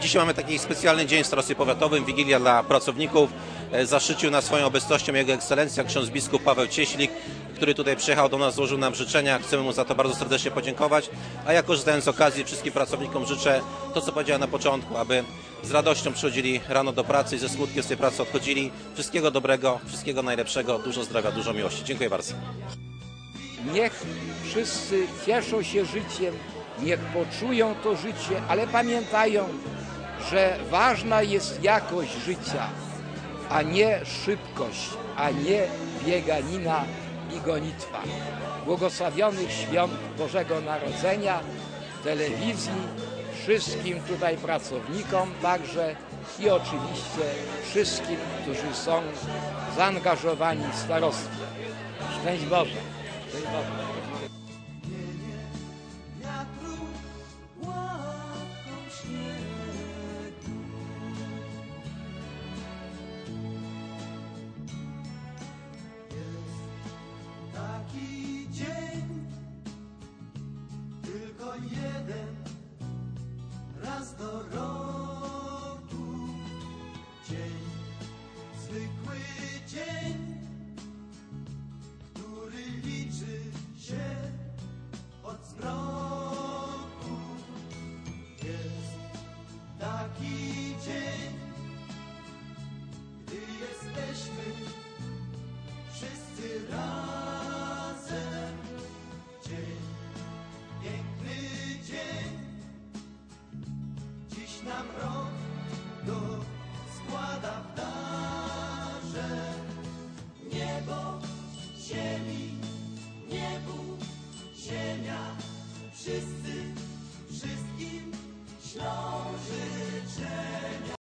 Dzisiaj mamy taki specjalny dzień w Starostwie Powiatowym, Wigilia dla pracowników. E, Zaszczycił nas swoją obecnością Jego Ekscelencja ksiądz biskup Paweł Cieślik, który tutaj przyjechał do nas, złożył nam życzenia. Chcemy mu za to bardzo serdecznie podziękować. A ja korzystając z okazji wszystkim pracownikom życzę to, co powiedziałem na początku, aby z radością przychodzili rano do pracy i ze skutkiem z tej pracy odchodzili. Wszystkiego dobrego, wszystkiego najlepszego, dużo zdrowia, dużo miłości. Dziękuję bardzo. Niech wszyscy cieszą się życiem, niech poczują to życie, ale pamiętają, że ważna jest jakość życia, a nie szybkość, a nie bieganina i gonitwa. Błogosławionych świąt Bożego Narodzenia, telewizji, wszystkim tutaj pracownikom także i oczywiście wszystkim, którzy są zaangażowani w starostwie. Szczęść Boże! Szczęść Boże! Go składa w darze. Niebo, ziemi, niebu, ziemia, wszyscy, wszystkim ślą